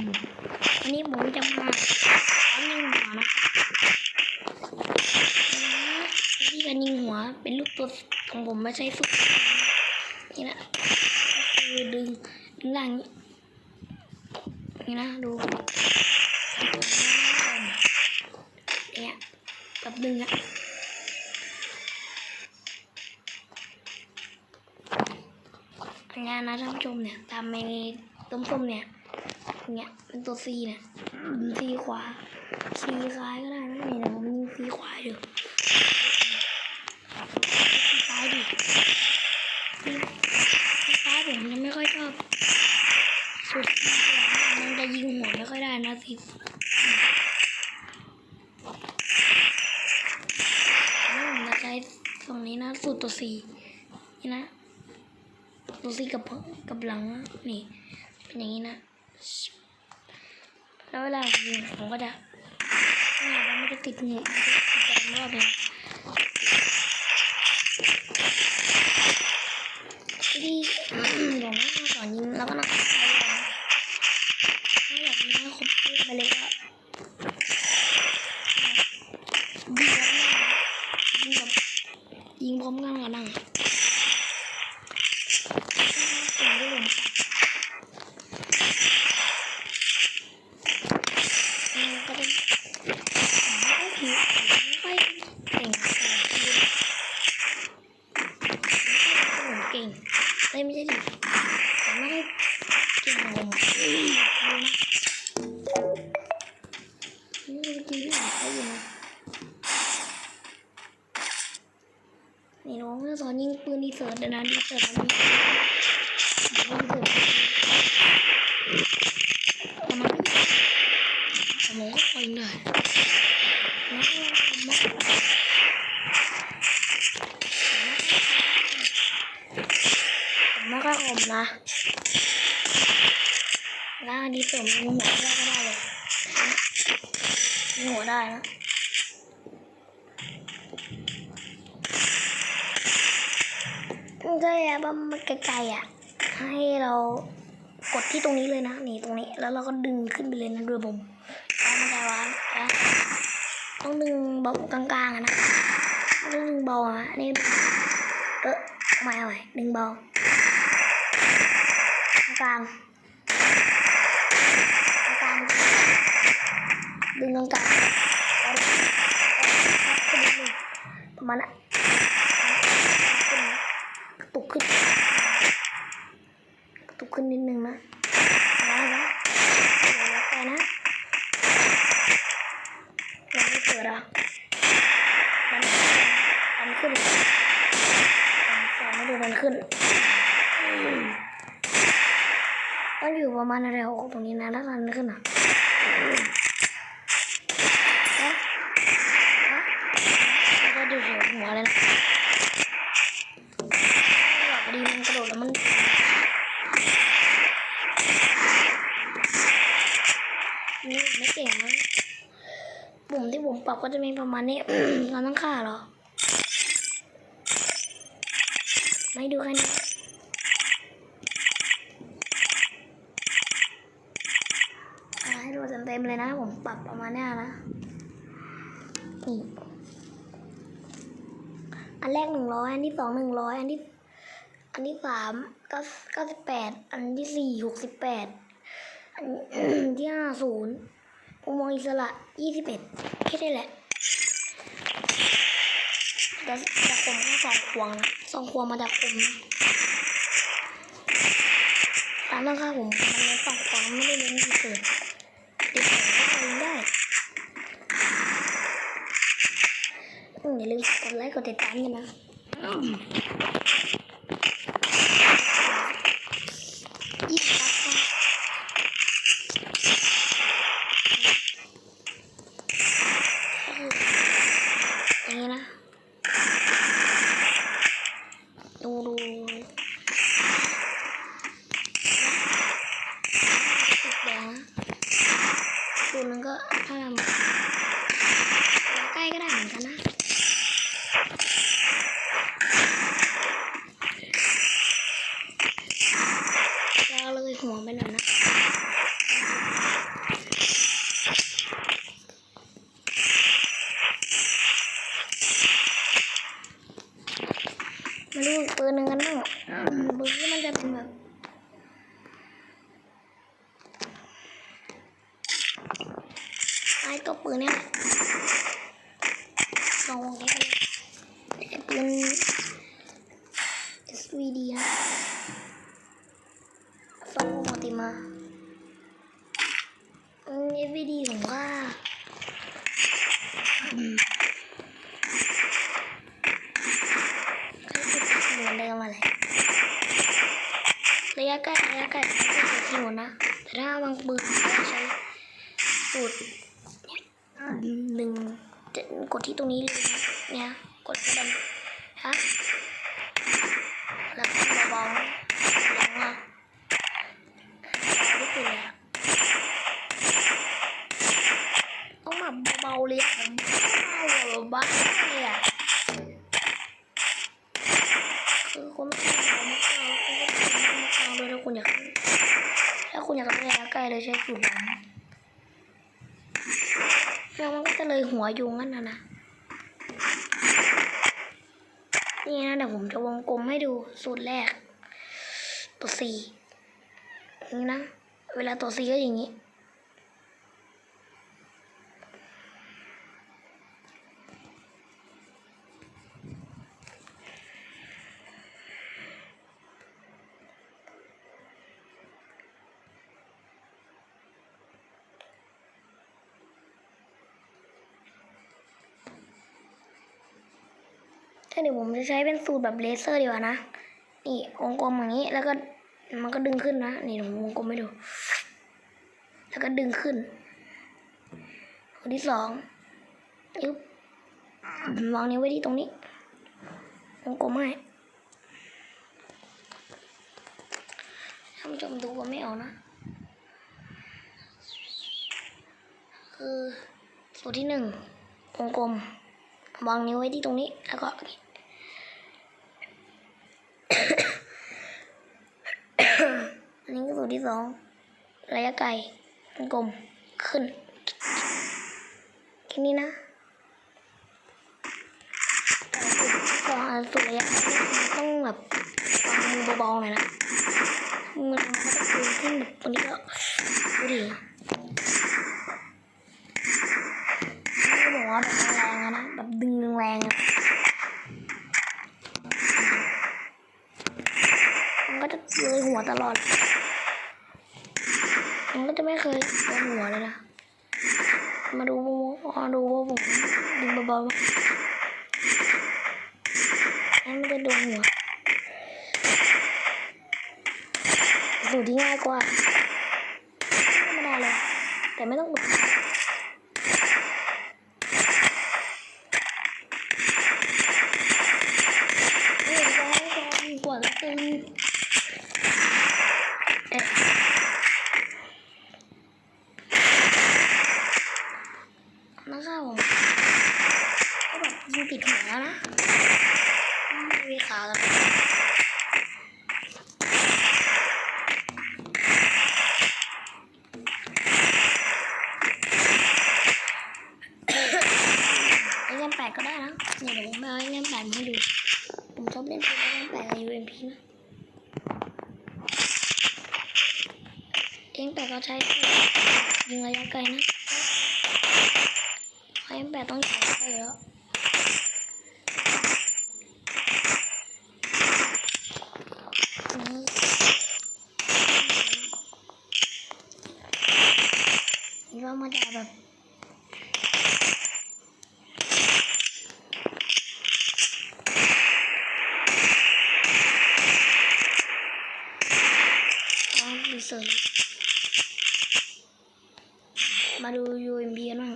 มวันนี้ผมจะมาสอนยิงหัวนะวิธีการยิงหัวเป็นลูกตัวของผมไม่ใช่ฝึกนี่นะก็คือดึงดึงล่างนี้นี่นะดูเนี่ยกับดึงอะอันนะท่านผู้ชมเนี่ยตามในต้มส้มๆเนี่ย เนี่ยเป็นตัว C เนี่ยซีขวา C ซ้ายก็ได้นะนี่เดี๋ยผมยิง C ขวาดู C ซ้ายดิ C ซ้ายผมจะไม่ค่อยชอบสุดมันจะยิงหัวไม่ค่อยได้นะสิผมจะใช้ตรงนี้นะสูตรตัว C นี่นะตัว C กับกับหลังนี่เป็นอย่างนี้นะ แล้วเวลาผมยิงผมก็จะเนี่ยมันจะติดเนี่ยติดแดงรอบเลยที่เดี๋ยวนะสอนยิงแล้วก็นะถ้าอยากยิงให้ครบไปเลยก็ยิงแล้วนะยิงกับยิงพร้อมกันกับนั่งผมได้ผมปัด ก็เป็นไม่ค่อยผิวไม่ค่อยเก่งแต่เก่ งเลยไม่ใช่ดิไม่ได้เก่งของผมนี่จริงที่ผมใช้อยู่นะนี่น้องจะสอนยิงปืนดีเซิร์ตนะดีเซิร์ตมันมีดีเซิร์ตแต่มันไม่แต่ผมก็พอยิงได้แล้วก็มาผมไม่ค่อยคม นะแล้วอันนี้เสริมยิงหัวได้ก็ได้เลยหัวได้นะก็อย่าบ้ามันไกลๆอะ ให้เรากดที่ตรงนี้เลยนะ นี่ตรงนี้แล้วเราก็ดึงขึ้นไปเลยนะด้วยผมเอามันจะวางนะต้องดึงเบากลางๆนะต้องดึงเบาอะนี่เออเอาใหม่เอาใหม่ดึงเบา กลางๆกลางดึงกลางๆแล้วขึ้นนิดนึงประมาณนั้นกระตุกขึ้นกระตุกขึ้นนิดนึงนะนะเดี๋ยวแล้วไปนะยังไม่เปิดอะดันดันขึ้นดันสองไม่ดูดันขึ้นอืมต้องอยู่ประ มาณอะไรหกตรงนี้นะแล้วดันขึ้นอะแล้วแล้วก็ดูหัวหัวเลยนะหลับดีมันกระโดดแล้วมันนี่ไม่เก่งนะปุ่มที่ผมปรับก็จะมีประมาณนี้เราต้องฆ่าหรอ ไม่ดูกันนะอ่าให้ดูเต็ มเลยนะผมปรับประมาณนี้นะนี่อันแรกหนึ่งร้อยอันที่สองหนึ่งร้อยอันที่ อันที่สามเก้าเก้าสิบแปดอันที่สี่หกสิบแปดอันที่ห้าศูนย์อุโมงค์อิสระยี่สิบเอ็ดแค่นี้แหละแต่แต่ผมแค่สองควงนะสองควงมาจากผมนะตามต้องค่าผมมันเน้นสองควงไม่ได้เน้นดีเกิด ดีเกิดก็พอยิงได้อย่าลืมกดไลค์กดติดตามกันนะยี่สิบครับอย่างนี้นะ ดูดูติดแดงนะดูนึงก็ถ้าทำใกล้ก็ได้เหมือนกันนะ จะเลยหัวไปหน่อยนะ ตัวปืนเนี่ยแห ลองวงนี้ไปเลยไอ้ปืน SVD นะฟังโมติมาอืม SVD ผมว่าอืมก็คือะเหมือนเดิมอะไรระยะใกล้ระยะใกล้ก็จะที่หมดนะ แต่ถ้าบางปืนก็ใช้สูตร หนึ่งจะกดที่ตรงนี้เลยนะเนี่ยกดกระดันฮะแล้วก็เบาๆลงมาไม่เป็นเลยอะต้องแบบเบาๆเลยผมเบาแบบบ้าเลยอะคือคุณไม่เบาไมากๆคุณก็ต้องเบาไมากๆด้วยถ้าคุณอยากถ้าคุณอยากได้ระยะไกล้เลยใช้สูตรดำ แล้วมันก็จะเลยหัวยุงนั่นนะนะนี่นะเดี๋ยวผมจะวงกลมให้ดูสูตรแรก ตัวสี่นี่นะ เวลาตัวสี่ก็อย่างนี้ ถ้าเดี๋ยวผมจะใช้เป็นสูตรแบบเลเซอร์ดีกว่านะ นี่วงกลมอย่างนี้ แล้วก็มันก็ดึงขึ้นนะ นี่ผมวงกลมให้ดู แล้วก็ดึงขึ้นคนที่สองยุบวางนิ้วไว้ที่ตรงนี้วงกลมให้ท่านผู้ชมดูว่าไม่ออกนะคือสูตรที่หนึ่งวงกลมวางนิ้วไว้ที่ตรงนี้ แล้วก็ูที่สองระยะไกลกลมขึ้นแค่นี้นะแต่สูตรที่สองอันสูตระยะไกล้ต้องแบบวางมือเบาๆหน่อยนะมือมันก็จะปืนขึ้นแบบตรงนี้ก็ดูดิไม่ได้บอกว่าแบบแรงๆนะแบบดึงแรงๆอะมันก็จะเลยหัวตลอด ไม่เคยโดนหัวเลยนะ มาดูมาดูว่าผมดึงเบาๆให้มันจะโดนหัวสูตรที่ง่ายกว่าไม่ได้เลยแต่ไม่ต้องอุดเอ้ยร้อยร้อยกว่าจะตึง เอ๊ะนักข่าวผม ก็แบบยิดหัวแล้วนะมีขากันไอ้เล่นแปดก็ได้นะเนี่ยเดี๋ยวผมเอาไอ้เล่นแปดมาให้ดูผมชอบเล่นเกมไอ้เล่นแปดกับ UMP นะเองแปดก็ใช้ยิงระยะไกลนะเพราะเองแปดต้องยิงระยะไกลแล้วนี่นี่ก็มาจากแบบลองรี เสริมมาดู UMB กันบ้าง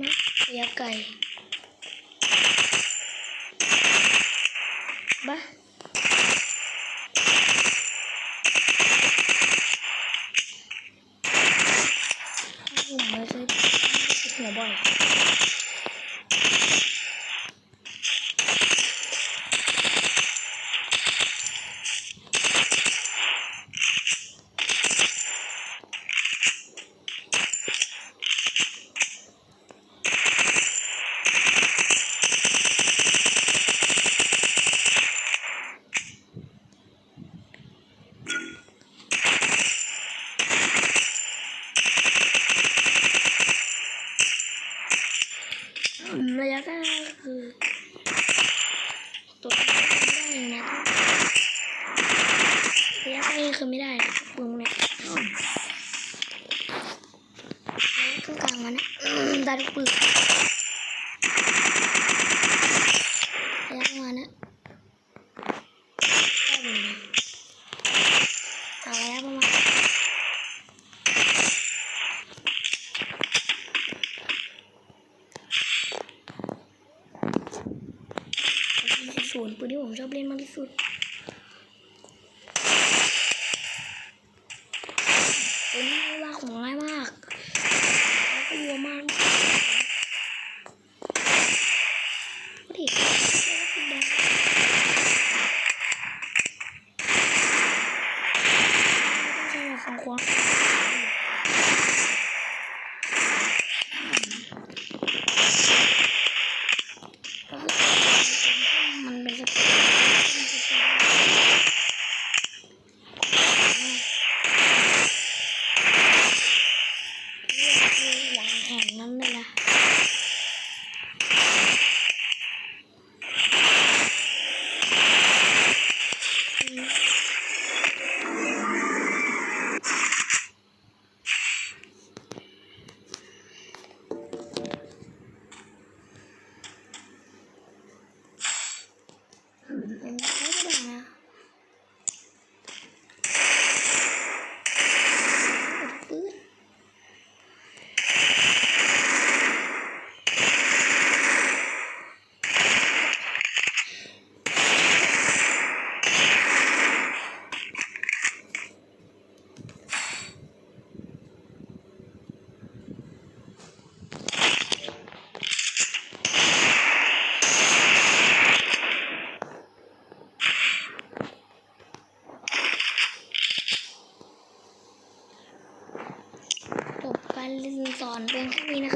นะระยไก่ คือไม่ได้เมืองเนี่ยต้างกลางมันนะได้ทุกปืนแล้วมานะเอาแล้วประมาณศูนปืนที่ผมชอบเล่นมากที่สุด on. อนเพียงแค่นี้นะคะ